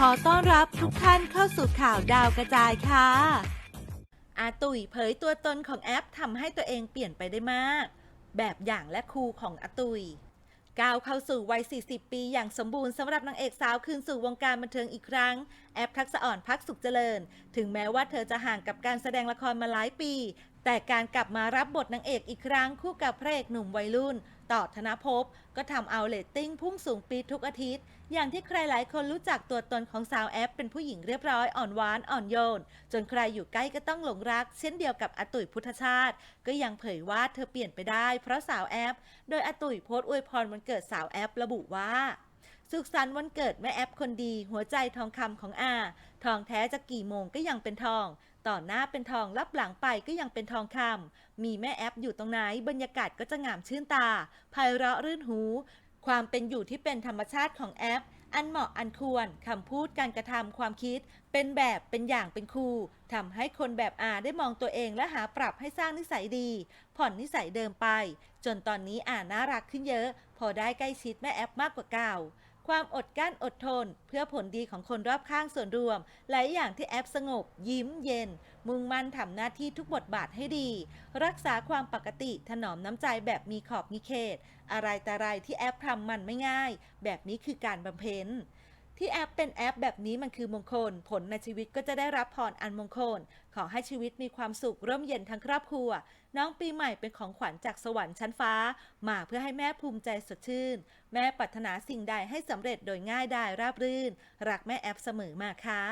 ขอต้อนรับทุกท่านเข้าสู่ข่าวดาวกระจายค่ะ อาตุยเผยตัวตนของแอปทำให้ตัวเองเปลี่ยนไปได้มาก แบบอย่างและครูของอาตุยก้าวเข้าสู่วัย 40 ปีอย่างสมบูรณ์สำหรับนางเอกสาวคืนสู่วงการบันเทิงอีกครั้ง แอปทักษะอ่อนพักสุขเจริญ ถึงแม้ว่าเธอจะห่างกับการแสดงละครมาหลายปี แต่การกลับมารับบทนางเอกอีกครั้งคู่กับพระเอกหนุ่มวัยรุ่น ต่อธนภพก็ทำเอาเรตติ้งพุ่งสูงปีทุกอาทิตย์ อย่างที่ใครหลายคนรู้จักตัวตนของสาวแอป เป็นผู้หญิงเรียบร้อยอ่อนหวานอ่อนโยน จนใครอยู่ใกล้ก็ต้องหลงรัก เช่นเดียวกับอาตุยพุทธชาติ ก็ยังเผยว่าเธอเปลี่ยนไปได้ เพราะสาวแอป โดยอาตุยโพสต์อวยพรวันเกิดสาวแอประบุว่า สุขสันต์วันเกิดแม่แอปคนดี หัวใจทองคำของอา ทองแท้จะกี่โมงก็ยังเป็นทอง ต่อหน้าเป็นทองรับหลังไปก็ยังเป็นทองคำมีแม่แอปอยู่ตรงไหนบรรยากาศก็จะงามชื่นตาไพเราะรื่นหู ความเป็นอยู่ที่เป็นธรรมชาติของแอป อันเหมาะอันควรคำพูดการกระทำความคิด เป็นแบบเป็นอย่างเป็นครูทำให้คนแบบอาได้มองตัวเองและหาปรับให้สร้างนิสัยดี ผ่อนนิสัยเดิมไป จนตอนนี้อาน่ารักขึ้นเยอะ พอได้ใกล้ชิดแม่แอปมากกว่าเก่า ความอดกั้นอดทน เพื่อผลดีของคนรอบข้างส่วนรวมหลายอย่างที่แอปสงบ ยิ้มเย็น มุ่งมั่นทำหน้าที่ทุกบทบาทให้ดี รักษาความปกติถนอมน้ำใจแบบมีขอบมีเขต อะไรแต่ไรที่แอปทำมันไม่ง่าย แบบนี้คือการบำเพ็ญ ที่แอปเป็นแอปแบบนี้มันคือมงคล ผลในชีวิตก็จะได้รับพรอันมงคล ขอให้ชีวิตมีความสุขร่มเย็นทั้งครอบครัว น้องปีใหม่เป็นของขวัญจากสวรรค์ชั้นฟ้า มาเพื่อให้แม่ภูมิใจสดชื่น แม่ปรารถนาสิ่งใดให้สำเร็จโดยง่ายดายราบรื่น รักแม่แอปเสมอมาค่ะ